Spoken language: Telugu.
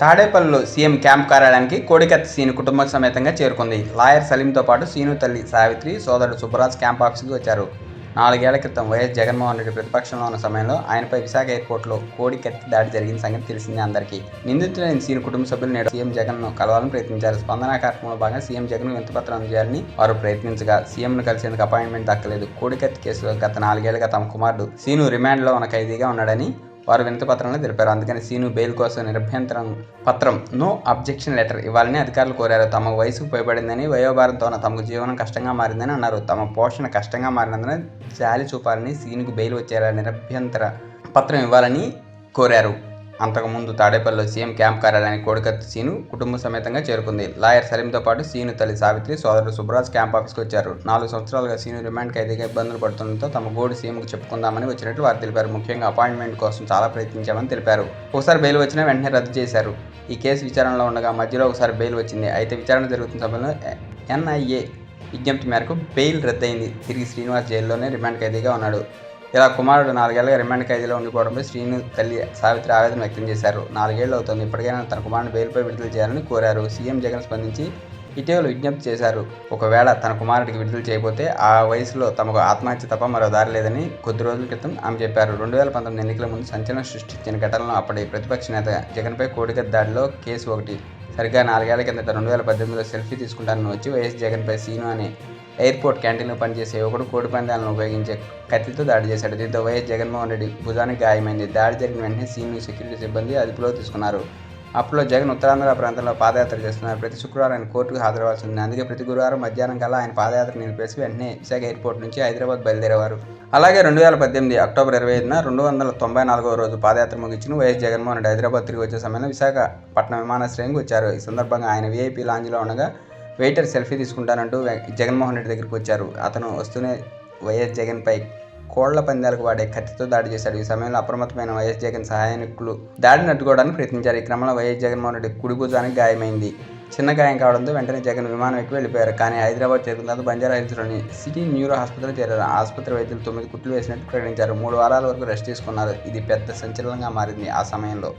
తాడేపల్లిలో సీఎం క్యాంప్ కార్యాలయానికి కోడికత్తి సీను కుటుంబ సమేతంగా చేరుకుంది. లాయర్ సలీంతో పాటు సీను తల్లి సావిత్రి సోదరుడు సుబ్బరాజ్ క్యాంప్ ఆఫీస్కి వచ్చారు. నాలుగేళ్ళ క్రితం వైఎస్ జగన్మోహన్ రెడ్డి ప్రతిపక్షంలో ఉన్న సమయంలో ఆయనపై విశాఖ ఎయిర్పోర్ట్లో కోడికత్తి దాడి జరిగిన సంగతి తెలిసిందే అందరికీ. నిందితులైన సీను కుటుంబ సభ్యులు నేడు సీఎం జగన్ను కలవాలని ప్రయత్నించారు. స్పందన కార్యక్రమంలో భాగంగా సీఎం జగన్ వింతపత్రం అందజేయాలని వారు ప్రయత్నించగా సీఎంను కలిసేందుకు అపాయింట్మెంట్ దక్కలేదు. కోడికత్తి కేసులో గత నాలుగేళ్ళుగా తమ కుమారుడు సీను రిమాండ్లో ఉన్న ఖైదీగా ఉన్నాడని వారు వినతి పత్రంలో తెలిపారు. అందుకని సీను బెయిల్ కోసం నిరభ్యంతరం పత్రం నో అబ్జెక్షన్ లెటర్ ఇవ్వాలని అధికారులు కోరారు. తమ వయసుకు పైబడిందని వయోభారంతో తమకు జీవనం కష్టంగా మారిందని అన్నారు. తమ పోషణ కష్టంగా మారినందున జాలి చూపాలని సీనుకు బెయిల్ వచ్చేలా నిరభ్యంతర పత్రం ఇవ్వాలని కోరారు. అంతకుముందు తాడేపల్లిలో సీఎం క్యాంప్ కార్యాలయానికి కోడికత్తి సీను కుటుంబ సమేతంగా చేరుకుంది. లాయర్ సలీంతో పాటు సీను తల్లి సావిత్రి సోదరుడు సుబ్రాజ్ క్యాంప్ ఆఫీస్కి వచ్చారు. నాలుగు సంవత్సరాలుగా సీను రిమాండ్ ఖైదీగా ఇబ్బందులు పడుతుండటంతో తమ గోడు సీఎంకు చెప్పుకుందామని వచ్చినట్లు వారు తెలిపారు. ముఖ్యంగా అపాయింట్మెంట్ కోసం చాలా ప్రయత్నించామని తెలిపారు. ఒకసారి బెయిల్ వచ్చినా వెంటనే రద్దు చేశారు. ఈ కేసు విచారణలో ఉండగా మధ్యలో ఒకసారి బెయిల్ వచ్చింది. అయితే విచారణ జరుగుతున్న సమయంలో ఎన్ఐఏ విజ్ఞప్తి మేరకు బెయిల్ రద్దయింది. తిరిగి శ్రీనివాస్ జైల్లోనే రిమాండ్ ఖైదీగా ఉన్నాడు. ఇలా కుమారుడు నాలుగేళ్ళుగా రిమాండ్ ఖైదీలో ఉండిపోవడంపై శ్రీను తల్లి సావిత్రి ఆవేదన వ్యక్తం చేశారు. నాలుగేళ్ళు అవుతుంది. ఇప్పటికైనా తన కుమారుని బెయిల్పై విడుదల చేయాలని కోరారు. సీఎం జగన్ స్పందించి ఇటీవల విజ్ఞప్తి చేశారు. ఒకవేళ తన కుమారుడికి విడుదల చేయబోతే ఆ వయసులో తమకు ఆత్మహత్య తప్ప మరో దారి లేదని కొద్ది రోజుల క్రితం ఆమె చెప్పారు. రెండు వేల పంతొమ్మిది ఎన్నికల ముందు సంచలనం సృష్టించిన ఘటనలో అప్పటి ప్రతిపక్ష నేత జగన్పై కోడిగద్ద దాడిలో కేసు ఒకటి సరిగ్గా నాలుగేళ్ళ కిందట రెండు వేల పద్దెనిమిదిలో సెల్ఫీ తీసుకుంటానని వచ్చి వైఎస్ జగన్పై సీను అనే ఎయిర్పోర్ట్ క్యాంటీన్లో పనిచేసే యువకుడు కోడి పందాలను ఉపయోగించే కత్తితో దాడి చేశాడు. దీంతో వైఎస్ జగన్మోహన్ రెడ్డి భుజానికి గాయమైంది. దాడి జరిగిన వెంటనే సీను సెక్యూరిటీ సిబ్బంది అదుపులో తీసుకున్నారు. అప్పుడు జగన్ ఉత్తరాంధ్ర ప్రాంతంలో పాదయాత్ర చేస్తున్నారు. ప్రతి శుక్రవారం ఆయన కోర్టుకు హాజరవ్వాల్సి అందుకే ప్రతి గురువారం మధ్యాహ్నం కల్లా ఆయన పాదయాత్ర నిలిపేసి వెంటనే విశాఖ ఎయిర్పోర్ట్ నుంచి హైదరాబాద్ బయలుదేరేవారు. అలాగే రెండు వేల పద్దెనిమిది అక్టోబర్ ఇరవై ఐదున రెండు వందల తొంభై నాలుగో రోజు పాదయాత్ర ముగించిన వైఎస్ జగన్మోహన్ రెడ్డి హైదరాబాద్ తిరిగి వచ్చే సమయంలో విశాఖపట్నం విమానాశ్రయంకి వచ్చారు. ఈ సందర్భంగా ఆయన వీఐపీ లాంజ్లో ఉండగా వెయిటర్ సెల్ఫీ తీసుకుంటానంటూ జగన్మోహన్ రెడ్డి దగ్గరికి వచ్చారు. అతను వస్తూనే వైఎస్ జగన్పై కోళ్ళ పందాలకు వాడే కత్తితో దాడి చేశాడు. ఈ సమయంలో అప్రమత్తమైన వైఎస్ జగన్ సహాయకులు దాడిని అడ్డుకోవడానికి ప్రయత్నించారు. ఈ క్రమంలో వైఎస్ జగన్మోహన్ రెడ్డి కుడి భుజానికి గాయమైంది. చిన్న గాయం కావడంతో వెంటనే జగన్ విమానం ఎక్కి వెళ్ళిపోయారు. కానీ హైదరాబాద్ చేరుకున్న తర్వాత బంజారా హిల్స్లోని సిటీ న్యూరో ఆసుపత్రిలో చేరారు. ఆసుపత్రి వైద్యులు తొమ్మిది కుట్లు వేసినట్టు ప్రకటించారు. మూడు వారాల వరకు రెస్ట్ తీసుకున్నారు. ఇది పెద్ద సంచలనంగా మారింది ఆ సమయంలో.